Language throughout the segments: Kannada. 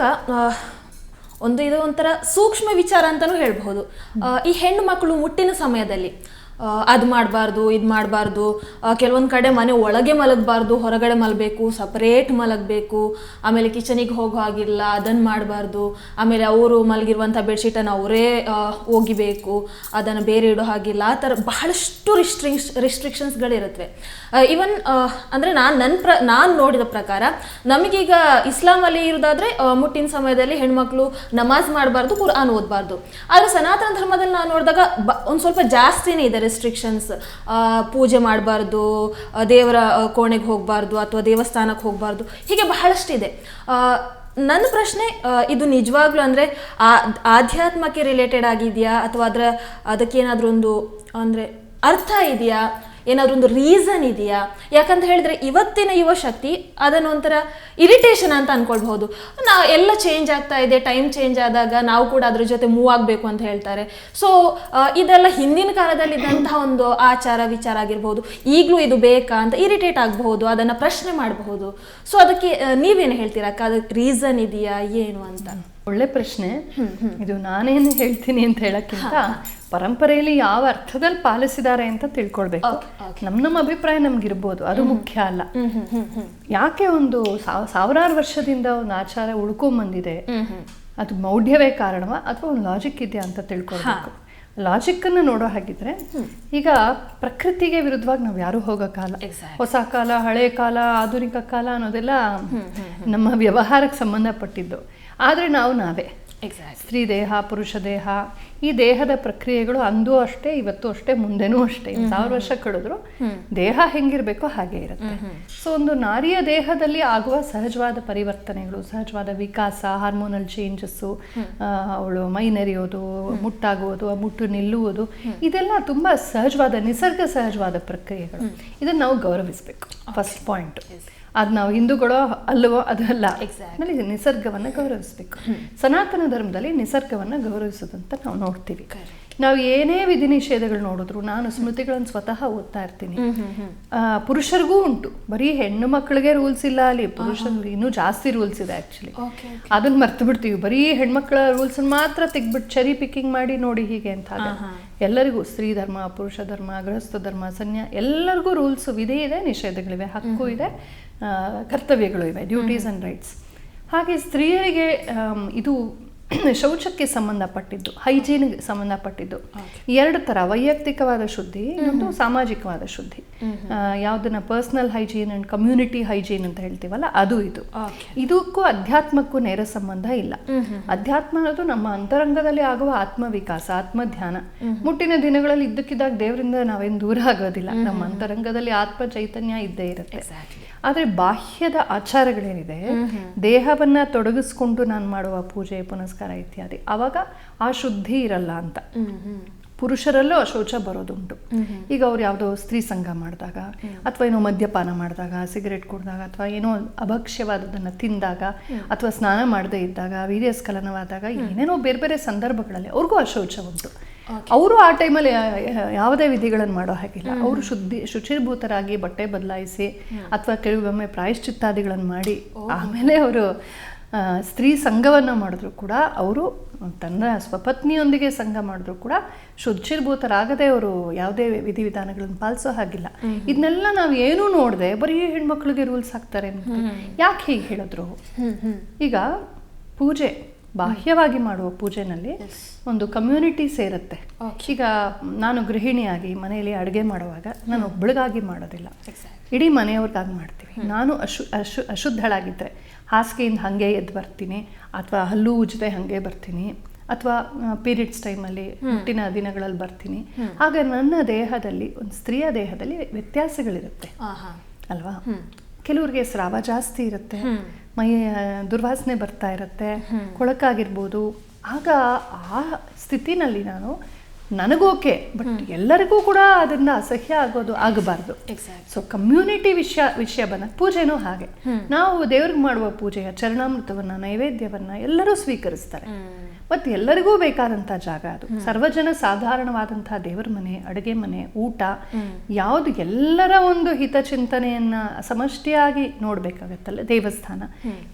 ಆ, ಒಂದು ಇದು ಒಂಥರ ಸೂಕ್ಷ್ಮ ವಿಚಾರ ಅಂತಲೂ ಹೇಳ್ಬಹುದು. ಈ ಹೆಣ್ಣು ಮಕ್ಕಳು ಮುಟ್ಟಿನ ಸಮಯದಲ್ಲಿ ಅದು ಮಾಡಬಾರ್ದು, ಇದು ಮಾಡಬಾರ್ದು. ಕೆಲವೊಂದು ಕಡೆ ಮನೆ ಒಳಗೆ ಮಲಗಬಾರ್ದು, ಹೊರಗಡೆ ಮಲಗಬೇಕು ಸಪ್ರೇಟ್ ಮಲಗಬೇಕು. ಆಮೇಲೆ ಕಿಚನಿಗೆ ಹೋಗೋ ಹಾಗಿಲ್ಲ ಅದನ್ನು ಮಾಡಬಾರ್ದು. ಆಮೇಲೆ ಅವರು ಮಲಗಿರುವಂಥ ಬೆಡ್ಶೀಟನ್ನು ಅವರೇ ಒಗಿಬೇಕು ಅದನ್ನು ಬೇರೆ ಇಡೋ ಹಾಗಿಲ್ಲ. ಆ ಥರ ಬಹಳಷ್ಟು ರಿಸ್ಟ್ರಿಕ್ಸ್ ರಿಸ್ಟ್ರಿಕ್ಷನ್ಸ್ಗಳಿರುತ್ತವೆ ಈವನ್ ಅಂದರೆ ನಾನು ನನ್ನ ಪ್ರ, ನಾನು ನೋಡಿದ ಪ್ರಕಾರ ನಮಗೀಗ ಇಸ್ಲಾಮಲ್ಲಿ ಇರೋದಾದರೆ ಮುಟ್ಟಿನ ಸಮಯದಲ್ಲಿ ಹೆಣ್ಮಕ್ಳು ನಮಾಜ್ ಮಾಡಬಾರ್ದು, ಕುರ್ಆನ್ ಓದಬಾರ್ದು. ಆದರೆ ಸನಾತನ ಧರ್ಮದಲ್ಲಿ ನಾನು ನೋಡಿದಾಗ ಬ, ಒಂದು ಸ್ವಲ್ಪ ಜಾಸ್ತಿನೇ ಇದೆ. ರೆಸ್ಟ್ರಿಕ್ಷನ್ಸ್ ಪೂಜೆ ಮಾಡಬಾರ್ದು ದೇವರ ಕೋಣೆಗೆ ಹೋಗಬಾರ್ದು ಅಥವಾ ದೇವಸ್ಥಾನಕ್ಕೆ ಹೋಗಬಾರ್ದು, ಹೀಗೆ ಬಹಳಷ್ಟಿದೆ. ನನ್ನ ಪ್ರಶ್ನೆ ಇದು ನಿಜವಾಗ್ಲೂ ಅಂದರೆ ಆಧ್ಯಾತ್ಮಕ್ಕೆ ರಿಲೇಟೆಡ್ ಆಗಿದೆಯಾ ಅಥವಾ ಅದರ, ಅದಕ್ಕೇನಾದರೂ ಒಂದು, ಅಂದರೆ ಅರ್ಥ ಇದೆಯಾ? ಏನಾದರೂ ಒಂದು ರೀಸನ್ ಇದೆಯಾ? ಯಾಕಂತ ಹೇಳಿದ್ರೆ ಇವತ್ತಿನ ಯುವ ಶಕ್ತಿ ಅದನ್ನು ಒಂಥರ ಇರಿಟೇಷನ್ ಅಂತ ಅನ್ಕೊಳ್ಬಹುದು. ನಾ ಎಲ್ಲ ಚೇಂಜ್ ಆಗ್ತಾ ಇದೆ ಟೈಮ್ ಚೇಂಜ್ ಆದಾಗ ನಾವು ಕೂಡ ಅದ್ರ ಜೊತೆ ಮೂವ್ ಆಗಬೇಕು ಅಂತ ಹೇಳ್ತಾರೆ. ಸೊ ಇದೆಲ್ಲ ಹಿಂದಿನ ಕಾಲದಲ್ಲಿ ಇದ್ದಂತಹ ಒಂದು ಆಚಾರ ವಿಚಾರ ಆಗಿರ್ಬೋದು, ಈಗಲೂ ಇದು ಬೇಕಾ ಅಂತ ಇರಿಟೇಟ್ ಆಗಬಹುದು, ಅದನ್ನು ಪ್ರಶ್ನೆ ಮಾಡಬಹುದು. ಸೊ ಅದಕ್ಕೆ ನೀವೇನು ಹೇಳ್ತೀರಾ? ಅಕ್ಕ ಅದಕ್ಕೆ ರೀಸನ್ ಇದೆಯಾ, ಏನು ಅಂತ? ಒಳ್ಳೆ ಪ್ರಶ್ನೆ. ಇದು ನಾನೇನು ಹೇಳ್ತೀನಿ ಅಂತ ಹೇಳಕ್ಕಿಂತ ಪರಂಪರೆಯಲ್ಲಿ ಯಾವ ಅರ್ಥದಲ್ಲಿ ಪಾಲಿಸಿದ್ದಾರೆ ಅಂತ ತಿಳ್ಕೊಳ್ಬೇಕು. ನಮ್ಮ ನಮ್ಮ ಅಭಿಪ್ರಾಯ ನಮ್ಗಿರ್ಬೋದು ಅದು ಮುಖ್ಯ ಅಲ್ಲ. ಯಾಕೆ ಒಂದು ಸಾವ್- ಸಾವಿರಾರು ವರ್ಷದಿಂದ ಒಂದು ಆಚಾರ ಉಳ್ಕೊಂಬಂದಿದೆ ಅದು ಮೌಢ್ಯವೇ ಕಾರಣವ ಅಥವಾ ಒಂದು ಲಾಜಿಕ್ ಇದೆಯಾ ಅಂತ ತಿಳ್ಕೊಳ್ಬೇಕು. ಲಾಜಿಕ್ ಅನ್ನು ನೋಡೋ ಹಾಗಿದ್ರೆ ಈಗ ಪ್ರಕೃತಿಗೆ ವಿರುದ್ಧವಾಗಿ ನಾವು ಯಾರು ಹೋಗೋ ಕಾಲ ಹೊಸ ಕಾಲ ಹಳೆ ಕಾಲ ಆಧುನಿಕ ಕಾಲ ಅನ್ನೋದೆಲ್ಲ ನಮ್ಮ ವ್ಯವಹಾರಕ್ಕೆ ಸಂಬಂಧಪಟ್ಟಿದ್ದು. ಆದರೆ ನಾವು ನಾವೇ. ಎಕ್ಸಾಕ್ಟ್ ಸ್ತ್ರೀ ದೇಹ ಪುರುಷ ದೇಹ ಈ ದೇಹದ ಪ್ರಕ್ರಿಯೆಗಳು ಅಂದೂ ಅಷ್ಟೇ ಇವತ್ತು ಅಷ್ಟೇ ಮುಂದೆನೂ ಅಷ್ಟೇ. ಸಾವಿರ ವರ್ಷ ಕಳೆದ್ರು ದೇಹ ಹೆಂಗಿರ್ಬೇಕೋ ಹಾಗೆ ಇರುತ್ತೆ. ಸೊ ಒಂದು ನಾರಿಯ ದೇಹದಲ್ಲಿ ಆಗುವ ಸಹಜವಾದ ಪರಿವರ್ತನೆಗಳು ಸಹಜವಾದ ವಿಕಾಸ ಹಾರ್ಮೋನಲ್ ಚೇಂಜಸ್ಸು ಅವಳು ಮೈ ನೆರೆಯೋದು ಮುಟ್ಟಾಗುವುದು ಆ ಮುಟ್ಟು ನಿಲ್ಲುವುದು ಇದೆಲ್ಲ ತುಂಬಾ ಸಹಜವಾದ ನಿಸರ್ಗ ಸಹಜವಾದ ಪ್ರಕ್ರಿಯೆಗಳು. ಇದನ್ನು ನಾವು ಗೌರವಿಸಬೇಕು. ಫಸ್ಟ್ ಪಾಯಿಂಟ್ ಅದು ನಾವು ಹಿಂದೂಗಳೋ ಅಲ್ಲವೋ ಅದಲ್ಲ. ಆಮೇಲೆ ನಿಸರ್ಗವನ್ನು ಗೌರವಿಸಬೇಕು. ಸನಾತನ ಧರ್ಮದಲ್ಲಿ ನಿಸರ್ಗವನ್ನು ಗೌರವಿಸೋದಂತ ನಾವು ನೋಡ್ತೀವಿ. ನಾವು ಏನೇ ವಿಧಿ ನಿಷೇಧಗಳು ನೋಡಿದ್ರು ನಾನು ಸ್ಮೃತಿಗಳನ್ನು ಸ್ವತಃ ಓದ್ತಾ ಇರ್ತೀನಿ. ಪುರುಷರಿಗೂ ಉಂಟು. ಬರೀ ಹೆಣ್ಣು ಮಕ್ಕಳಿಗೆ ರೂಲ್ಸ್ ಇಲ್ಲ ಅಲ್ಲಿ. ಪುರುಷರಿಗೆ ಇನ್ನೂ ಜಾಸ್ತಿ ರೂಲ್ಸ್ ಇದೆ ಆಕ್ಚುಲಿ ಓಕೆ ಅದನ್ನ ಮರ್ತು ಬಿಡ್ತೀವಿ. ಬರೀ ಹೆಣ್ಮಕ್ಳ ರೂಲ್ಸ್ ಮಾತ್ರ ತೆಗ್ಬಿಟ್ಟು ಚರಿ ಪಿಕ್ಕಿಂಗ್ ಮಾಡಿ ನೋಡಿ ಹೀಗೆ ಅಂತ ಎಲ್ಲರಿಗೂ ಸ್ತ್ರೀ ಧರ್ಮ ಪುರುಷ ಧರ್ಮ ಗೃಹಸ್ಥ ಧರ್ಮ ಸನ್ಯಾ ಎಲ್ಲರಿಗೂ ರೂಲ್ಸ್ ವಿಧಿ ಇದೆ ನಿಷೇಧಗಳಿವೆ ಹಕ್ಕು ಇದೆ. ಕರ್ತವ್ಯಗಳು ಇವೆ ಡ್ಯೂಟೀಸ್ ಆ್ಯಂಡ್ ರೈಟ್ಸ್ ಹಾಗೆ ಸ್ತ್ರೀಯರಿಗೆ ಇದು ಶೌಚಕ್ಕೆ ಸಂಬಂಧಪಟ್ಟಿದ್ದು ಹೈಜೀನ್ಗೆ ಸಂಬಂಧಪಟ್ಟಿದ್ದು. ಎರಡು ಥರ ವೈಯಕ್ತಿಕವಾದ ಶುದ್ಧಿ ಇನ್ನೊಂದು ಸಾಮಾಜಿಕವಾದ ಶುದ್ಧಿ. ಯಾವುದನ್ನ personal hygiene and community hygiene ಅಂತ ಹೇಳ್ತೀವಲ್ಲ ಅದು ಇದು. ಇದಕ್ಕೂ ಅಧ್ಯಾತ್ಮಕ್ಕೂ ನೇರ ಸಂಬಂಧ ಇಲ್ಲ. ಅಧ್ಯಾತ್ಮ ಅನ್ನೋದು ನಮ್ಮ ಅಂತರಂಗದಲ್ಲಿ ಆಗುವ ಆತ್ಮವಿಕಾಸ ಆತ್ಮ ಧ್ಯಾನ ಮುಟ್ಟಿನ ದಿನಗಳಲ್ಲಿ ಇದ್ದಕ್ಕಿದ್ದಾಗ ದೇವರಿಂದ ನಾವೇನು ದೂರ ಆಗೋದಿಲ್ಲ. ನಮ್ಮ ಅಂತರಂಗದಲ್ಲಿ ಆತ್ಮ ಚೈತನ್ಯ ಇದ್ದೇ ಇರುತ್ತೆ. ಆದರೆ ಬಾಹ್ಯದ ಆಚಾರಗಳೇನಿದೆ ದೇಹವನ್ನ ತೊಡಗಿಸ್ಕೊಂಡು ನಾನು ಮಾಡುವ ಪೂಜೆ ಪುನಸ್ಕಾರ ಇತ್ಯಾದಿ. ಅವಾಗ ಆ ಶುದ್ಧಿ ಇರಲ್ಲ ಅಂತ. ಪುರುಷರಲ್ಲೂ ಅಶೌಚ ಬರೋದುಂಟು. ಈಗ ಅವ್ರು ಯಾವುದೋ ಸ್ತ್ರೀ ಸಂಘ ಮಾಡಿದಾಗ ಅಥವಾ ಏನೋ ಮದ್ಯಪಾನ ಮಾಡಿದಾಗ ಸಿಗರೆಟ್ ಕುಡಿದಾಗ ಅಥವಾ ಏನೋ ಅಭಕ್ಷ್ಯವಾದದನ್ನು ತಿಂದಾಗ ಅಥವಾ ಸ್ನಾನ ಮಾಡದೇ ಇದ್ದಾಗ ವೀರ್ಯಸ್ಖಲನವಾದಾಗ ಏನೇನೋ ಬೇರೆ ಬೇರೆ ಸಂದರ್ಭಗಳಲ್ಲಿ ಅವ್ರಿಗೂ ಅಶೌಚ ಉಂಟು ಅವರು ಆ ಟೈಮಲ್ಲಿ ಯಾವುದೇ ವಿಧಿಗಳನ್ನು ಮಾಡೋ ಹಾಗಿಲ್ಲ. ಅವರು ಶುದ್ಧಿ ಶುಚಿರ್ಭೂತರಾಗಿ ಬಟ್ಟೆ ಬದಲಾಯಿಸಿ ಅಥವಾ ಕೆಲವೊಮ್ಮೆ ಪ್ರಾಯಶ್ಚಿತ್ತಾದಿಗಳನ್ನು ಮಾಡಿ ಆಮೇಲೆ ಅವರು ಸ್ತ್ರೀ ಸಂಘವನ್ನು ಮಾಡಿದ್ರು ಕೂಡ ಅವರು ತನ್ನ ಸ್ವಪತ್ನಿಯೊಂದಿಗೆ ಸಂಘ ಮಾಡಿದ್ರು ಕೂಡ ಶುದ್ಧಿರ್ಭೂತರಾಗದೆ ಅವರು ಯಾವುದೇ ವಿಧಿವಿಧಾನಗಳನ್ನು ಪಾಲಿಸೋ ಹಾಗಿಲ್ಲ. ಇದನ್ನೆಲ್ಲ ನಾವು ಏನೂ ನೋಡದೆ ಬರೀ ಹೆಣ್ಮಕ್ಳಿಗೆ ರೂಲ್ಸ್ ಹಾಕ್ತಾರೆ ಅಂತ. ಯಾಕೆ ಹೀಗೆ ಹೇಳಿದ್ರು? ಈಗ ಪೂಜೆ ಬಾಹ್ಯವಾಗಿ ಮಾಡುವ ಪೂಜೆನಲ್ಲಿ ಒಂದು ಕಮ್ಯುನಿಟಿ ಸೇರುತ್ತೆ. ಈಗ ನಾನು ಗೃಹಿಣಿಯಾಗಿ ಮನೆಯಲ್ಲಿ ಅಡುಗೆ ಮಾಡುವಾಗ ನಾನು ಒಬ್ಬಳಿಗಾಗಿ ಮಾಡೋದಿಲ್ಲ. ಇಡೀ ಮನೆಯವ್ರಿಗಾಗಿ ಮಾಡ್ತೀವಿ. ನಾನು ಅಶು ಅಶು ಅಶುದ್ಧಳಾಗಿದ್ದರೆ ಹಾಸಿಗೆಯಿಂದ ಹಾಗೆ ಎದ್ದು ಬರ್ತೀನಿ ಅಥವಾ ಹಲ್ಲು ಉಜ್ಜದೆ ಹಾಗೆ ಬರ್ತೀನಿ ಅಥವಾ ಪೀರಿಯಡ್ಸ್ ಟೈಮಲ್ಲಿ ಹುಟ್ಟಿನ ದಿನಗಳಲ್ಲಿ ಬರ್ತೀನಿ. ಆಗ ನನ್ನ ದೇಹದಲ್ಲಿ ಒಂದು ಸ್ತ್ರೀಯ ದೇಹದಲ್ಲಿ ವ್ಯತ್ಯಾಸಗಳಿರುತ್ತೆ. ಅಲ್ವಾ? ಕೆಲವ್ರಿಗೆ ಸ್ರಾವ ಜಾಸ್ತಿ ಇರುತ್ತೆ ಮೈ ದುರ್ವಾಸನೆ ಬರ್ತಾ ಇರುತ್ತೆ ಕೊಳಕಾಗಿರ್ಬೋದು. ಆಗ ಆ ಸ್ಥಿತಿನಲ್ಲಿ ನಾನು ನನಗೋಕೆ ಬಟ್ ಎಲ್ಲರಿಗೂ ಕೂಡ ಅದರಿಂದ ಅಸಹ್ಯ ಆಗೋದು ಆಗಬಾರ್ದು. ಸೊ ಕಮ್ಯುನಿಟಿ ವಿಷಯ ವಿಷಯ ಬಂದ ಪೂಜೆನೂ ಹಾಗೆ. ನಾವು ದೇವ್ರಿಗೆ ಮಾಡುವ ಪೂಜೆಯ ಚರಣಾಮೃತವನ್ನ ನೈವೇದ್ಯವನ್ನ ಎಲ್ಲರೂ ಸ್ವೀಕರಿಸ್ತಾರೆ. ಮತ್ತೆ ಎಲ್ಲರಿಗೂ ಬೇಕಾದಂಥ ಜಾಗ ಅದು. ಸರ್ವಜನ ಸಾಧಾರಣವಾದಂತಹ ದೇವರ ಮನೆ ಅಡುಗೆ ಮನೆ ಊಟ ಯಾವುದು ಎಲ್ಲರ ಒಂದು ಹಿತಚಿಂತನೆಯನ್ನ ಸಮಷ್ಟಿಯಾಗಿ ನೋಡ್ಬೇಕಾಗತ್ತಲ್ಲ ದೇವಸ್ಥಾನ.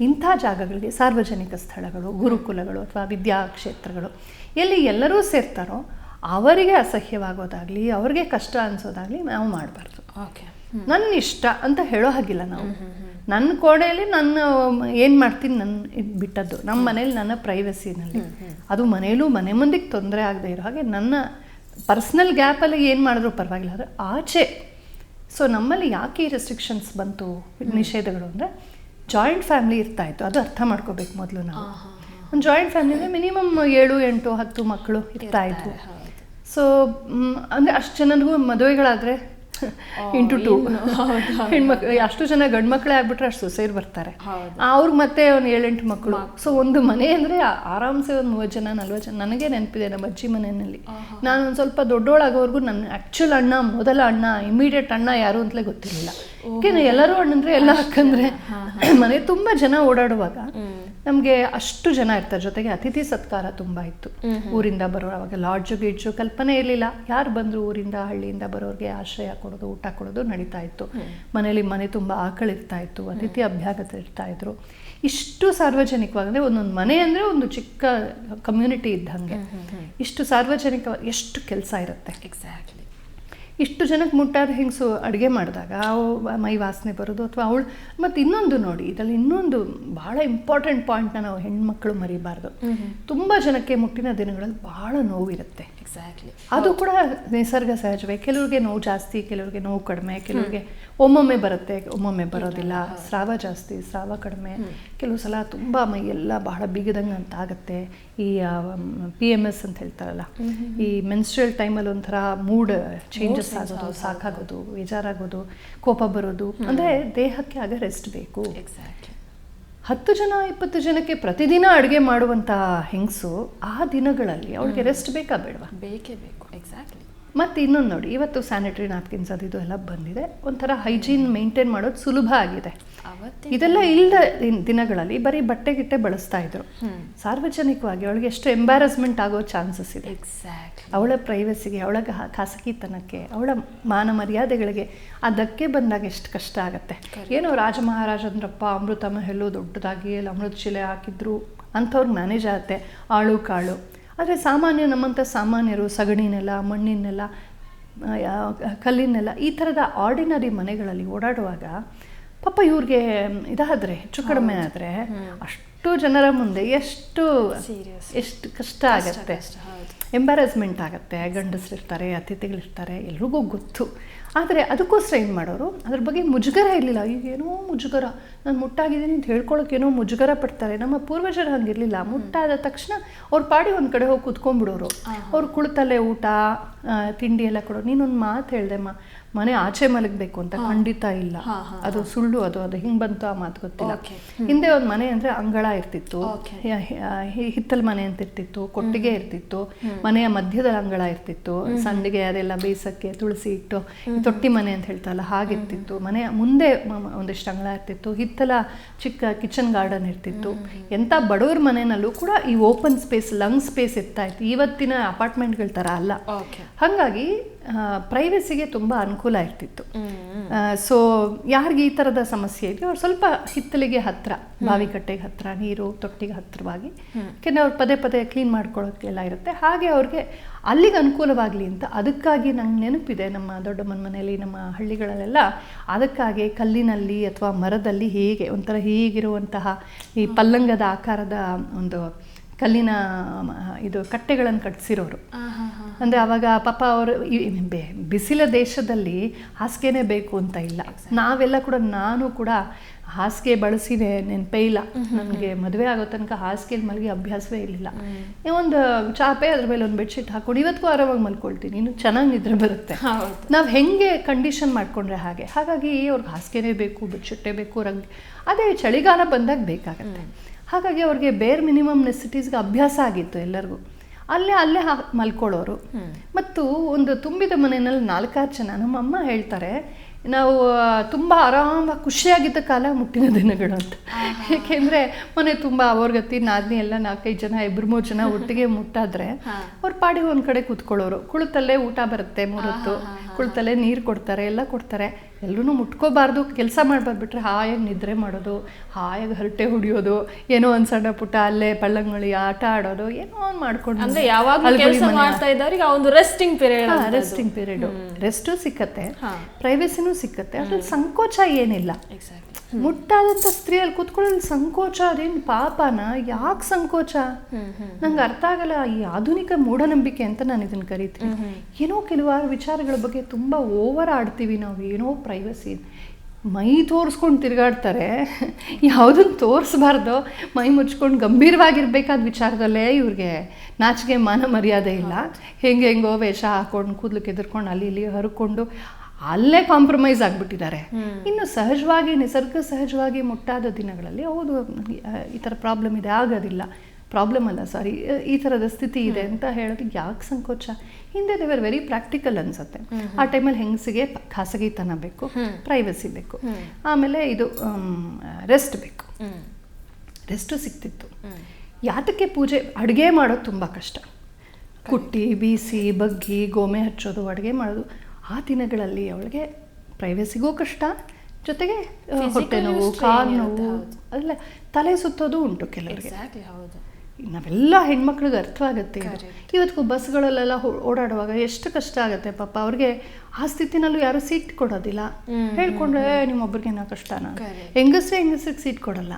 ಇಂಥ ಜಾಗಗಳಿಗೆ ಸಾರ್ವಜನಿಕ ಸ್ಥಳಗಳು ಗುರುಕುಲಗಳು ಅಥವಾ ವಿದ್ಯಾಕ್ಷೇತ್ರಗಳು ಎಲ್ಲಿ ಎಲ್ಲರೂ ಸೇರ್ತಾರೋ ಅವರಿಗೆ ಅಸಹ್ಯವಾಗೋದಾಗ್ಲಿ ಅವ್ರಿಗೆ ಕಷ್ಟ ಅನ್ಸೋದಾಗ್ಲಿ ನಾವು ಮಾಡಬಾರ್ದು. ಓಕೆ ನನ್ನ ಇಷ್ಟ ಅಂತ ಹೇಳೋ ಹಾಗಿಲ್ಲ ನಾವು. ನನ್ನ ಕೋಣೆಯಲ್ಲಿ ನನ್ನ ಏನು ಮಾಡ್ತೀನಿ ನನ್ನ ಇದು ಬಿಟ್ಟದ್ದು. ನಮ್ಮ ಮನೇಲಿ ನನ್ನ ಪ್ರೈವಸಿನಲ್ಲಿ ಅದು ಮನೇಲೂ ಮನೆ ಮುಂದಿಗೆ ತೊಂದರೆ ಆಗದೆ ಇರೋ ಹಾಗೆ ನನ್ನ ಪರ್ಸ್ನಲ್ ಗ್ಯಾಪಲ್ಲಿ ಏನು ಮಾಡಿದ್ರು ಪರವಾಗಿಲ್ಲ. ಆದರೆ ಆಚೆ ಸೊ ನಮ್ಮಲ್ಲಿ ಯಾಕೆ ಈ ರೆಸ್ಟ್ರಿಕ್ಷನ್ಸ್ ಬಂತು ನಿಷೇಧಗಳು ಅಂದರೆ ಜಾಯಿಂಟ್ ಫ್ಯಾಮಿಲಿ ಇರ್ತಾ ಇತ್ತು. ಅದು ಅರ್ಥ ಮಾಡ್ಕೋಬೇಕು ಮೊದಲು ನಾವು. ಒಂದು ಜಾಯಿಂಟ್ ಫ್ಯಾಮಿಲಿಗೆ ಮಿನಿಮಮ್ ಏಳು ಎಂಟು ಹತ್ತು ಮಕ್ಕಳು ಇರ್ತಾ ಇದ್ವು. ಸೊ ಅಂದರೆ ಅಷ್ಟು ಜನನಿಗೂ ಮದುವೆಗಳಾದರೆ ಇಂಟು ಟು. ಹೆಣ್ಮಕ್ಳು ಅಷ್ಟು ಜನ ಗಂಡು ಮಕ್ಕಳೇ ಆಗ್ಬಿಟ್ರೆ ಅಷ್ಟು ಸೇರಿ ಬರ್ತಾರೆ. ಅವ್ರಿಗೆ ಮತ್ತೆ ಒಂದು ಏಳೆಂಟು ಮಕ್ಕಳು ಸೊ ಒಂದು ಮನೆ ಅಂದರೆ ಆರಾಮ್ಸೆ ಒಂದು ಮೂವತ್ತು ಜನ ನಲ್ವತ್ತು ಜನ ನನಗೆ ನೆನಪಿದೆ ನಮ್ಮ ಅಜ್ಜಿ ಮನೆಯಲ್ಲಿ. ನಾನು ಒಂದು ಸ್ವಲ್ಪ ದೊಡ್ಡೋಳಾಗೋವರೆಗೂ ನನ್ನ ಆ್ಯಕ್ಚುಲ್ ಅಣ್ಣ ಮೊದಲ ಅಣ್ಣ ಇಮಿಡಿಯೇಟ್ ಅಣ್ಣ ಯಾರು ಅಂತಲೇ ಗೊತ್ತಿರಲಿಲ್ಲ. ಯಾಕೆಂದ್ರೆ ಎಲ್ಲರೂ ಅಣ್ಣಂದ್ರೆ ಎಲ್ಲ ಅಕ್ಕಂದ್ರೆ ಮನೆ ತುಂಬಾ ಜನ ಓಡಾಡುವಾಗ ನಮಗೆ ಅಷ್ಟು ಜನ ಇರ್ತಾರೆ. ಜೊತೆಗೆ ಅತಿಥಿ ಸತ್ಕಾರ ತುಂಬಾ ಇತ್ತು. ಊರಿಂದ ಬರೋವಾಗ ಲಾಡ್ಜ್ ಗಿಡ್ಜು ಕಲ್ಪನೆ ಇರಲಿಲ್ಲ. ಯಾರು ಬಂದ್ರು ಊರಿಂದ ಹಳ್ಳಿಯಿಂದ ಬರೋರಿಗೆ ಆಶ್ರಯ ಕೊಡೋದು ಊಟ ಕೊಡೋದು ನಡೀತಾ ಇತ್ತು. ಮನೇಲಿ ಮನೆ ತುಂಬಾ ತುಂಬ ಆಕಳಿರ್ತಾ ಇತ್ತು. ಅತಿಥಿ ಅಭ್ಯಾಗತ ಇರ್ತಾ ಇದ್ರು. ಇಷ್ಟು ಸಾರ್ವಜನಿಕವಾಗಿ ಅಂದರೆ ಒಂದೊಂದು ಮನೆ ಅಂದ್ರೆ ಒಂದು ಚಿಕ್ಕ ಕಮ್ಯುನಿಟಿ ಇದ್ದಂಗೆ ಇಷ್ಟು ಸಾರ್ವಜನಿಕವಾಗಿ ಎಷ್ಟು ಕೆಲಸ ಇರುತ್ತೆ. ಎಕ್ಸಾಕ್ಟ್ಲಿ ಇಷ್ಟು ಜನಕ್ಕೆ ಮುಟ್ಟಾದ ಹೆಂಗಸು ಅಡುಗೆ ಮಾಡಿದಾಗ ಅವು ಮೈ ವಾಸನೆ ಬರೋದು ಅಥವಾ ಅವಳು ಮತ್ತು ಇನ್ನೊಂದು ನೋಡಿ ಇದರಲ್ಲಿ ಇನ್ನೊಂದು ಭಾಳ ಇಂಪಾರ್ಟೆಂಟ್ ಪಾಯಿಂಟ್ನ ನಾವು ಹೆಣ್ಮಕ್ಳು ಮರಿಬಾರ್ದು. ತುಂಬ ಜನಕ್ಕೆ ಮುಟ್ಟಿನ ದಿನಗಳಲ್ಲಿ ಭಾಳ ನೋವಿರುತ್ತೆ. ಎಕ್ಸಾಕ್ಟ್ಲಿ ಅದು ಕೂಡ ನಿಸರ್ಗ ಸಹಜವೇ. ಕೆಲವ್ರಿಗೆ ನೋವು ಜಾಸ್ತಿ ಕೆಲವ್ರಿಗೆ ನೋವು ಕಡಿಮೆ ಕೆಲವ್ರಿಗೆ ಒಮ್ಮೊಮ್ಮೆ ಬರುತ್ತೆ ಒಮ್ಮೊಮ್ಮೆ ಬರೋದಿಲ್ಲ. ಸ್ರಾವ ಜಾಸ್ತಿ ಸ್ರಾವ ಕಡಿಮೆ. ಕೆಲವು ಸಲ ತುಂಬ ಮೈ ಎಲ್ಲ ಬಹಳ ಬಿಗಿದಂಗೆ ಅಂತ ಆಗುತ್ತೆ. ಈ ಪಿ ಎಂ ಎಸ್ ಅಂತ ಹೇಳ್ತಾರಲ್ಲ. ಈ ಮೆನ್ಸ್ಟ್ರಲ್ ಟೈಮಲ್ಲಿ ಒಂಥರ ಮೂಡ್ ಚೇಂಜಸ್ ಆಗೋದು ಸಾಕಾಗೋದು ಬೇಜಾರಾಗೋದು ಕೋಪ ಬರೋದು. ಅಂದರೆ ದೇಹಕ್ಕೆ ಆಗ ರೆಸ್ಟ್ ಬೇಕು. ಎಕ್ಸಾಕ್ಟ್ಲಿ ಹತ್ತು ಜನ ಇಪ್ಪತ್ತು ಜನಕ್ಕೆ ಪ್ರತಿದಿನ ಅಡುಗೆ ಮಾಡುವಂಥ ಹೆಂಗಸು ಆ ದಿನಗಳಲ್ಲಿ ಅವಳಿಗೆ ರೆಸ್ಟ್ ಬೇಕಾ ಬೇಡವಾ? ಬೇಕೇ ಬೇಕು ಎಕ್ಸಾಕ್ಟ್ಲಿ ಮತ್ತು ಇನ್ನೊಂದು ನೋಡಿ ಇವತ್ತು ಸ್ಯಾನಿಟರಿ ನ್ಯಾಪ್ಕಿನ್ಸ್ ಅದು ಇದು ಎಲ್ಲ ಬಂದಿದೆ. ಒಂಥರ ಹೈಜೀನ್ ಮೇಂಟೈನ್ ಮಾಡೋದು ಸುಲಭ ಆಗಿದೆ. ಇದೆಲ್ಲ ಇಲ್ಲದ ದಿನಗಳಲ್ಲಿ ಬರೀ ಬಟ್ಟೆ ಗಿಟ್ಟೆ ಬಳಸ್ತಾ ಇದ್ರು. ಸಾರ್ವಜನಿಕವಾಗಿ ಅವಳಿಗೆ ಎಷ್ಟು ಎಂಬ್ಯಾರಸ್ಮೆಂಟ್ ಆಗೋ ಚಾನ್ಸಸ್ ಇದೆ. ಅವಳ ಪ್ರೈವಸಿಗೆ ಅವಳ ಖಾಸಗಿತನಕ್ಕೆ ಅವಳ ಮಾನ ಮರ್ಯಾದೆಗಳಿಗೆ ಅದಕ್ಕೆ ಬಂದಾಗ ಎಷ್ಟು ಕಷ್ಟ ಆಗುತ್ತೆ. ಏನೋ ರಾಜ ಮಹಾರಾಜಂದ್ರಪ್ಪ ಅಮೃತ ಮಹಲು ದೊಡ್ಡದಾಗಿ ಅಲ್ಲಿ ಅಮೃತ ಶಿಲೆ ಹಾಕಿದ್ರು ಅಂಥವ್ರಿಗೆ ಮ್ಯಾನೇಜ್ ಆಗುತ್ತೆ. ಆಳು ಕಾಳು. ಆದರೆ ಸಾಮಾನ್ಯ ನಮ್ಮಂಥ ಸಾಮಾನ್ಯರು ಸಗಣಿನೆಲ್ಲ ಮಣ್ಣಿನೆಲ್ಲ ಕಲ್ಲಿನೆಲ್ಲ ಈ ಥರದ ಆರ್ಡಿನರಿ ಮನೆಗಳಲ್ಲಿ ಓಡಾಡುವಾಗ ಪಾಪ ಇವ್ರಿಗೆ ಇದಾದರೆ ಹೆಚ್ಚು ಕಡಿಮೆ ಆದರೆ ಅಷ್ಟು ಜನರ ಮುಂದೆ ಎಷ್ಟು. ಎಷ್ಟು ಕಷ್ಟ ಆಗುತ್ತೆ. ಎಂಬಾರಸ್ಮೆಂಟ್ ಆಗುತ್ತೆ. ಗಂಡಸರಿರ್ತಾರೆ ಅತಿಥಿಗಳಿರ್ತಾರೆ ಎಲ್ರಿಗೂ ಗೊತ್ತು. ಆದರೆ ಅದಕ್ಕೋಸ್ಕರ ಏನು ಮಾಡೋರು? ಅದ್ರ ಬಗ್ಗೆ ಮುಜುಗರ ಇರಲಿಲ್ಲ. ಈಗ ಏನೋ ಮುಜುಗರ. ನಾನು ಮುಟ್ಟಾಗಿದ್ದೀನಿ ಅಂತ ಹೇಳ್ಕೊಳ್ಳೋಕೆ ಏನೋ ಮುಜುಗರ ಪಡ್ತಾರೆ. ನಮ್ಮ ಪೂರ್ವಜರು ಹಂಗಿರಲಿಲ್ಲ. ಮುಟ್ಟಾದ ತಕ್ಷಣ ಅವ್ರ ಪಾಡಿ ಒಂದು ಕಡೆ ಹೋಗಿ ಕುತ್ಕೊಂಡ್ಬಿಡೋರು. ಅವ್ರು ಕುಳಿತಲ್ಲೇ ಊಟ ತಿಂಡಿ ಎಲ್ಲ ಕೊಡೋರು. ನೀನೊಂದು ಮಾತು ಹೇಳ್ದೆಮ್ಮ ಮನೆ ಆಚೆ ಮಲಗಬೇಕು ಅಂತ ಖಂಡಿತ ಇಲ್ಲ. ಅದು ಸುಳ್ಳು ಅದು ಅದು ಹಿಂಗೆ ಬಂತು ಆ ಮಾತು ಗೊತ್ತಿಲ್ಲ. ಹಿಂದೆ ಒಂದು ಮನೆ ಅಂದರೆ ಅಂಗಳ ಇರ್ತಿತ್ತು. ಹಿತ್ತಲ ಮನೆ ಅಂತ ಇರ್ತಿತ್ತು ಕೊಟ್ಟಿಗೆ ಇರ್ತಿತ್ತು ಮನೆಯ ಮಧ್ಯದ ಅಂಗಳ ಇರ್ತಿತ್ತು. ಸಂಡಿಗೆ ಅದೆಲ್ಲ ಬೇಸಕ್ಕೆ ತುಳಸಿ ಇಟ್ಟು ತೊಟ್ಟಿ ಮನೆ ಅಂತ ಹೇಳ್ತಾರಲ್ಲ ಹಾಗಿರ್ತಿತ್ತು. ಮನೆಯ ಮುಂದೆ ಒಂದಿಷ್ಟು ಅಂಗಳ ಇರ್ತಿತ್ತು. ಹಿತ್ತಲ ಚಿಕ್ಕ ಕಿಚನ್ ಗಾರ್ಡನ್ ಇರ್ತಿತ್ತು. ಎಂಥ ಬಡವ್ರ ಮನೆಯಲ್ಲೂ ಕೂಡ ಈ ಓಪನ್ ಸ್ಪೇಸ್ ಲಂಗ್ ಸ್ಪೇಸ್ ಇರ್ತಾ ಇತ್ತು. ಇವತ್ತಿನ ಅಪಾರ್ಟ್ಮೆಂಟ್ಗಳ ಥರ ಅಲ್ಲ. ಹಾಗಾಗಿ ಪ್ರೈವಸಿಗೆ ತುಂಬ ಅನುಕೂಲ ಇರ್ತಿತ್ತು ಸೊ ಯಾರಿಗೆ ಈ ಥರದ ಸಮಸ್ಯೆ ಇದೆಯೋ ಅವ್ರು ಸ್ವಲ್ಪ ಹಿತ್ತಲಿಗೆ ಹತ್ರ ಬಾವಿಕಟ್ಟೆಗೆ ಹತ್ರ ನೀರು ತೊಟ್ಟಿಗೆ ಹತ್ತಿರವಾಗಿ ಯಾಕೆಂದರೆ ಅವ್ರು ಪದೇ ಪದೇ ಕ್ಲೀನ್ ಮಾಡ್ಕೊಳ್ಳೋಕ್ಕೆಲ್ಲ ಇರುತ್ತೆ. ಹಾಗೆ ಅವ್ರಿಗೆ ಅಲ್ಲಿಗೆ ಅನುಕೂಲವಾಗಲಿ ಅಂತ ಅದಕ್ಕಾಗಿ ನಂಗೆ ನೆನಪಿದೆ ನಮ್ಮ ದೊಡ್ಡಮ್ಮನ ಮನೆಯಲ್ಲಿ ನಮ್ಮ ಹಳ್ಳಿಗಳಲ್ಲೆಲ್ಲ ಅದಕ್ಕಾಗಿ ಕಲ್ಲಿನಲ್ಲಿ ಅಥವಾ ಮರದಲ್ಲಿ ಹೀಗೆ ಒಂಥರ ಹೀಗಿರುವಂತಹ ಈ ಪಲ್ಲಂಗದ ಆಕಾರದ ಒಂದು ಕಲ್ಲಿನ ಇದು ಕಟ್ಟೆಗಳನ್ನು ಕಟ್ಟಿಸಿರೋರು ಅಂದರೆ ಅವಾಗ ಪಾಪ ಅವರು ಬಿಸಿಲ ದೇಶದಲ್ಲಿ ಹಾಸಿಗೆನೇ ಬೇಕು ಅಂತ ಇಲ್ಲ. ನಾವೆಲ್ಲ ಕೂಡ ನಾನು ಕೂಡ ಹಾಸಿಗೆ ಬಳಸಿದೆ ನೆನಪೇ ಇಲ್ಲ. ನನಗೆ ಮದುವೆ ಆಗೋ ತನಕ ಹಾಸಿಗೆಯಲ್ಲಿ ಮಲಗಿ ಅಭ್ಯಾಸವೇ ಇರಲಿಲ್ಲ. ಒಂದು ಚಾಪೆ ಅದ್ರ ಮೇಲೆ ಒಂದು ಬೆಡ್ಶೀಟ್ ಹಾಕೊಂಡು ಇವತ್ತಿಗೂ ಆರಾಮಾಗಿ ಮಲ್ಕೊಳ್ತೀನಿ. ಇನ್ನು ಚೆನ್ನಾಗಿ ನಿದ್ರೆ ಬರುತ್ತೆ. ನಾವು ಹೆಂಗೆ ಕಂಡೀಷನ್ ಮಾಡಿಕೊಂಡ್ರೆ ಹಾಗೆ? ಹಾಗಾಗಿ ಅವ್ರಿಗೆ ಹಾಸಿಗೆನೇ ಬೇಕು ಬೆಡ್ಶೀಟೇ ಬೇಕು ರಂಗ್ ಅದೇ ಚಳಿಗಾಲ ಬಂದಾಗ ಬೇಕಾಗತ್ತೆ. ಹಾಗಾಗಿ ಅವ್ರಿಗೆ ಬೇರ್ ಮಿನಿಮಮ್ ನೆಸಿಟೀಸ್ಗೆ ಅಭ್ಯಾಸ ಆಗಿತ್ತು ಎಲ್ಲರಿಗೂ. ಅಲ್ಲೇ ಅಲ್ಲೇ ಮಲ್ಕೊಳೋರು ಮಲ್ಕೊಳ್ಳೋರು. ಮತ್ತು ಒಂದು ತುಂಬಿದ ಮನೆಯಲ್ಲಿ ನಾಲ್ಕಾರು ಜನ ನಮ್ಮ ಅಮ್ಮ ಹೇಳ್ತಾರೆ ನಾವು ತುಂಬ ಆರಾಮಾಗಿ ಖುಷಿಯಾಗಿದ್ದ ಕಾಲ ಮುಟ್ಟಿನ ದಿನಗಳು ಅಂತ. ಏಕೆಂದರೆ ಮನೆ ತುಂಬ ಅವ್ರಗತಿ ನಾದಿನಿ ಎಲ್ಲ ನಾಲ್ಕೈದು ಜನ ಇಬ್ಬರು ಮೂರು ಜನ ಒಟ್ಟಿಗೆ ಮುಟ್ಟಾದರೆ ಅವ್ರ ಪಾಡಿಗೆ ಒಂದು ಕಡೆ ಕೂತ್ಕೊಳ್ಳೋರು. ಕುಳಿತಲ್ಲೇ ಊಟ ಬರುತ್ತೆ ಮೂರೊತ್ತು. ಕುಳಿತಲ್ಲೇ ನೀರು ಕೊಡ್ತಾರೆ ಎಲ್ಲ ಕೊಡ್ತಾರೆ. ಎಲ್ಲರೂ ಮುಟ್ಕೋಬಾರ್ದು ಕೆಲಸ ಮಾಡ್ಬಾರ್ದು ಬಿಟ್ರೆ ಹಾಯಾಗಿ ನಿದ್ರೆ ಮಾಡೋದು ಹಾಯಾಗಿ ಹರಟೆ ಹೊಡಿಯೋದು ಏನೋ ಒಂದು ಸಣ್ಣ ಪುಟ್ಟ ಅಲ್ಲೇ ಪಳ್ಳಂಗಳಿ ಆಟ ಆಡೋದು ಏನೋ ಒಂದು ಮಾಡ್ಕೊಂಡು ಅಂದ್ರೆ ಯಾವಾಗ ಕೆಲಸ ಮಾಡ್ತಾ ಇದ್ದವ್ರಿಗೆ ಆ ಒಂದು resting period resting period rest ಸಿಕ್ಕತ್ತೆ ಪ್ರೈವೇಸಿನೂ ಸಿಕ್ಕತ್ತೆ ಅದ್ರಲ್ಲಿ ಸಂಕೋಚ ಏನಿಲ್ಲ. ಮುಟ್ಟಾದಂಥ ಸ್ತ್ರೀಯಲ್ಲಿ ಕೂತ್ಕೊಳ್ಳೋದು ಸಂಕೋಚ ಅದೇನು ಪಾಪನ? ಯಾಕೆ ಸಂಕೋಚ? ನಂಗೆ ಅರ್ಥ ಆಗಲ್ಲ ಈ ಆಧುನಿಕ ಮೂಢನಂಬಿಕೆ ಅಂತ ನಾನು ಇದನ್ನು ಕರಿತೀನಿ. ಏನೋ ಕೆಲವಾರು ವಿಚಾರಗಳ ಬಗ್ಗೆ ತುಂಬ ಓವರ್ ಆಡ್ತೀವಿ ನಾವು ಏನೋ ಪ್ರೈವಸಿ ಮೈ ತೋರಿಸ್ಕೊಂಡು ತಿರುಗಾಡ್ತಾರೆ. ಯಾವುದನ್ನು ತೋರಿಸ್ಬಾರ್ದು ಮೈ ಮುಚ್ಕೊಂಡು ಗಂಭೀರವಾಗಿರ್ಬೇಕಾದ ವಿಚಾರದಲ್ಲೇ ಇವ್ರಿಗೆ ನಾಚಿಕೆ ಮಾನ ಮರ್ಯಾದೆ ಇಲ್ಲ. ಹೆಂಗೆ ಹೆಂಗೋ ವೇಷ ಹಾಕೊಂಡು ಕೂದಲು ಕೆದರ್ಕೊಂಡು ಅಲ್ಲಿ ಇಲ್ಲಿ ಹರ್ಕೊಂಡು ಅಲ್ಲೇ ಕಾಂಪ್ರಮೈಸ್ ಆಗಿಬಿಟ್ಟಿದ್ದಾರೆ. ಇನ್ನು ಸಹಜವಾಗಿ ನಿಸರ್ಗ ಸಹಜವಾಗಿ ಮುಟ್ಟಾದ ದಿನಗಳಲ್ಲಿ ಹೌದು ಈ ಥರ ಪ್ರಾಬ್ಲಮ್ ಇದೆ ಆಗೋದಿಲ್ಲ. ಪ್ರಾಬ್ಲಮ್ ಅಲ್ಲ ಸಾರಿ ಈ ಥರದ ಸ್ಥಿತಿ ಇದೆ ಅಂತ ಹೇಳೋದು ಯಾಕೆ ಸಂಕೋಚ? ಹಿಂದೆ ದೇವರ್ ವೆರಿ ಪ್ರಾಕ್ಟಿಕಲ್ ಅನ್ಸುತ್ತೆ. ಆ ಟೈಮಲ್ಲಿ ಹೆಂಗಸಿಗೆ ಖಾಸಗಿತನ ಬೇಕು ಪ್ರೈವಸಿ ಬೇಕು. ಆಮೇಲೆ ಇದು ರೆಸ್ಟ್ ಬೇಕು. ರೆಸ್ಟು ಸಿಕ್ತಿತ್ತು. ಯಾತಕ್ಕೆ ಪೂಜೆ ಅಡುಗೆ ಮಾಡೋದು ತುಂಬ ಕಷ್ಟ. ಕುಟ್ಟಿ ಬೀಸಿ ಬಗ್ಗಿ ಗೋಮೆ ಹಚ್ಚೋದು ಅಡುಗೆ ಮಾಡೋದು ಆ ದಿನಗಳಲ್ಲಿ ಅವಳಿಗೆ ಪ್ರೈವಸಿಗೂ ಕಷ್ಟ ಜೊತೆಗೆ ಹೊಟ್ಟೆ ನೋವು ಕಾಲು ನೋವು ಅಲ್ಲ ತಲೆ ಸುತ್ತೋದು ಉಂಟು ಕೆಲವರಿಗೆ. ಹೌದು. ನಾವೆಲ್ಲ ಹೆಣ್ಮಕ್ಳಿಗೆ ಅರ್ಥವಾಗುತ್ತೆ ಇವತ್ತಿಗೂ ಬಸ್ಗಳಲ್ಲೆಲ್ಲ ಓಡಾಡುವಾಗ ಎಷ್ಟು ಕಷ್ಟ ಆಗುತ್ತೆ ಪಾಪ ಅವ್ರಿಗೆ ಆ ಸ್ಥಿತಿನಲ್ಲೂ ಯಾರು ಸೀಟ್ ಕೊಡೋದಿಲ್ಲ. ಹೇಳ್ಕೊಂಡ್ರೆ ನಿಮ್ಮೊಬ್ಬರಿಗೆ ಏನೋ ಕಷ್ಟನಾ? ಹೆಂಗಸ್ರೆ ಹೆಂಗಸ್ರಿಗೆ ಸೀಟ್ ಕೊಡಲ್ಲ.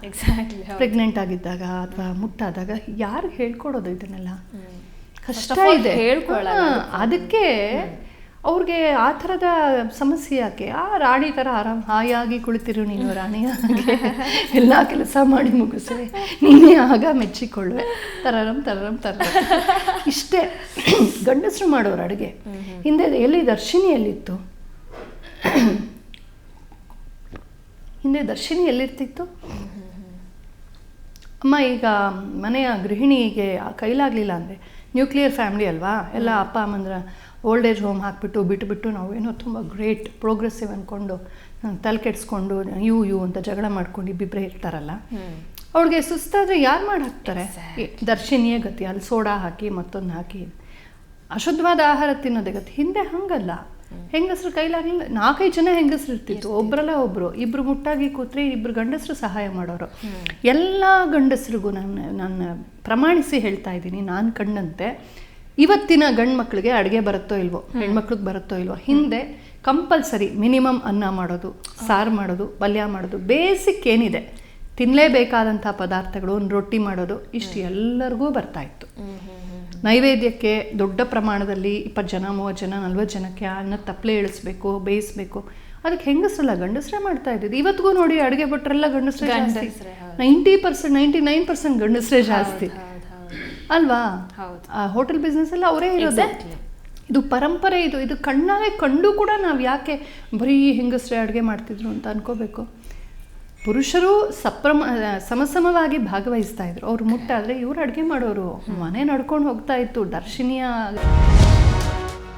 ಪ್ರೆಗ್ನೆಂಟ್ ಆಗಿದ್ದಾಗ ಅಥವಾ ಮುಟ್ಟಾದಾಗ ಯಾರು ಹೇಳ್ಕೊಡೋದು ಇದನ್ನೆಲ್ಲ? ಕಷ್ಟ ಇದೆ. ಅದಕ್ಕೆ. ಅವ್ರಿಗೆ ಆ ಥರದ ಸಮಸ್ಯೆ ಯಾಕೆ? ಆ ರಾಣಿ ಥರ ಆರಾಮ್ ಹಾಯಾಗಿ ಕುಳಿತಿರು ನೀನು ರಾಣಿಯಾಗಿ ಎಲ್ಲ ಕೆಲಸ ಮಾಡಿ ಮುಗಿಸಿ ನೀನೇ ಆಗ ಮೆಚ್ಚಿಕೊಳ್ಳುವೆ. ತರರಂ ತರರಂ ತರ ಇಷ್ಟೇ. ಗಂಡಸರು ಮಾಡೋರು ಅಡುಗೆ. ಹಿಂದೆ ಎಲ್ಲಿ ದರ್ಶಿನಿ ಎಲ್ಲಿತ್ತು ಹಿಂದೆ ದರ್ಶಿನಿ ಎಲ್ಲಿರ್ತಿತ್ತು ಅಮ್ಮ ಈಗ ಮನೆಯ ಗೃಹಿಣಿಗೆ ಕೈಲಾಗಲಿಲ್ಲ ಅಂದರೆ ನ್ಯೂಕ್ಲಿಯರ್ ಫ್ಯಾಮಿಲಿ ಅಲ್ವಾ? ಎಲ್ಲ ಅಪ್ಪ ಅಮ್ಮಂದ್ರ ಓಲ್ಡ್ ಏಜ್ ಹೋಮ್ ಹಾಕ್ಬಿಟ್ಟು ಬಿಟ್ಟುಬಿಟ್ಟು ನಾವು ಏನೋ ತುಂಬ ಗ್ರೇಟ್ ಪ್ರೋಗ್ರೆಸಿವ್ ಅಂದ್ಕೊಂಡು ತಲೆ ಕೆಡಿಸ್ಕೊಂಡು ಯು ಯು ಅಂತ ಜಗಳ ಮಾಡ್ಕೊಂಡು ಇಬ್ಬಿಬ್ರೆ ಇರ್ತಾರಲ್ಲ? ಅವ್ಳಿಗೆ ಸುಸ್ತಾದರೆ ಯಾರು ಮಾಡಿ ಹಾಕ್ತಾರೆ? ದರ್ಶಿನಿಯ ಗತಿ ಅಲ್ಲಿ ಸೋಡಾ ಹಾಕಿ ಮತ್ತೊಂದು ಹಾಕಿ. ಅಶುದ್ಧವಾದ ಆಹಾರ ತಿನ್ನೋದೇ ಗತಿ. ಹಿಂದೆ ಹಂಗಲ್ಲ. ಹೆಂಗಸರು ಕೈಲಾಗಲಿಲ್ಲ. ನಾಲ್ಕೈದು ಜನ ಹೆಂಗಸರು ಇರ್ತಿತ್ತು ಒಬ್ರಲ್ಲ ಒಬ್ರು. ಇಬ್ರು ಮುಟ್ಟಾಗಿ ಕೂತ್ರೆ ಇಬ್ರು ಗಂಡಸರು ಸಹಾಯ ಮಾಡೋರು. ಎಲ್ಲ ಗಂಡಸರಿಗೂ ನಾನು ನಾನು ಪ್ರಮಾಣಿಸಿ ಹೇಳ್ತಾ ಇದ್ದೀನಿ. ನಾನು ಕಂಡಂತೆ ಇವತ್ತಿನ ಗಂಡು ಮಕ್ಕಳಿಗೆ ಅಡುಗೆ ಬರುತ್ತೋ ಇಲ್ವೋ ಹೆಣ್ಮಕ್ಳಿಗೆ ಬರುತ್ತೋ ಇಲ್ವೋ ಹಿಂದೆ ಕಂಪಲ್ಸರಿ ಮಿನಿಮಮ್ ಅನ್ನ ಮಾಡೋದು ಸಾರು ಮಾಡೋದು ಪಲ್ಯ ಮಾಡೋದು ಬೇಸಿಕ್ ಏನಿದೆ ತಿನ್ನಲೇಬೇಕಾದಂಥ ಪದಾರ್ಥಗಳು ಒಂದು ರೊಟ್ಟಿ ಮಾಡೋದು ಇಷ್ಟು ಎಲ್ಲರಿಗೂ ಬರ್ತಾ ಇತ್ತು. ನೈವೇದ್ಯಕ್ಕೆ ದೊಡ್ಡ ಪ್ರಮಾಣದಲ್ಲಿ ಇಪ್ಪತ್ತು ಜನ ಮೂವತ್ತು ಜನ ನಲ್ವತ್ತು ಜನಕ್ಕೆ ಅನ್ನ ತಪ್ಪಲೆ ಇಳಿಸ್ಬೇಕು ಬೇಯಿಸ್ಬೇಕು. ಅದಕ್ಕೆ ಹೆಂಗಸ್ರಲ್ಲ ಗಂಡಸ್ರೇ ಮಾಡ್ತಾ ಇದ್ದಿದ್ದು. ಇವತ್ತಿಗೂ ನೋಡಿ ಅಡುಗೆ ಭಟ್ರೆಲ್ಲ ಗಂಡಸ್ರೇ ಜಾಸ್ತಿ. Ninety percent ninety nine percent ಗಂಡಸ್ರೇ ಜಾಸ್ತಿ. ಅಲ್ವಾ? ಹೌದು. ಆ ಹೋಟೆಲ್ ಬಿಸ್ನೆಸ್ ಎಲ್ಲ ಅವರೇ ಇರೋದು. ಇದು ಪರಂಪರೆ ಇದು. ಇದು ಕಣ್ಣಾಗೆ ಕಂಡು ಕೂಡ ನಾವು ಯಾಕೆ ಬರೀ ಹೆಂಗಸ್ರೆ ಅಡುಗೆ ಮಾಡ್ತಿದ್ರು ಅಂತ ಅನ್ಕೋಬೇಕು. ಪುರುಷರು ಸಪ್ರಮ ಸಮಸಮವಾಗಿ ಭಾಗವಹಿಸ್ತಾ ಇದ್ರು. ಅವ್ರು ಮುಟ್ಟಾದ್ರೆ ಇವ್ರು ಅಡುಗೆ ಮಾಡೋರು. ಮನೆ ನಡ್ಕೊಂಡು ಹೋಗ್ತಾ ಇತ್ತು. ದರ್ಶಿನಿಯ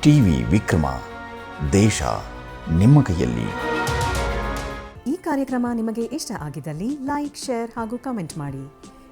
ಟಿವಿ ವಿಕ್ರಮ. ದೇಶ ನಿಮ್ಮ ಕೈಯಲ್ಲಿ. ಈ ಕಾರ್ಯಕ್ರಮ ನಿಮಗೆ ಇಷ್ಟ ಆಗಿದ್ದಲ್ಲಿ ಲೈಕ್ ಶೇರ್ ಹಾಗೂ ಕಮೆಂಟ್ ಮಾಡಿ.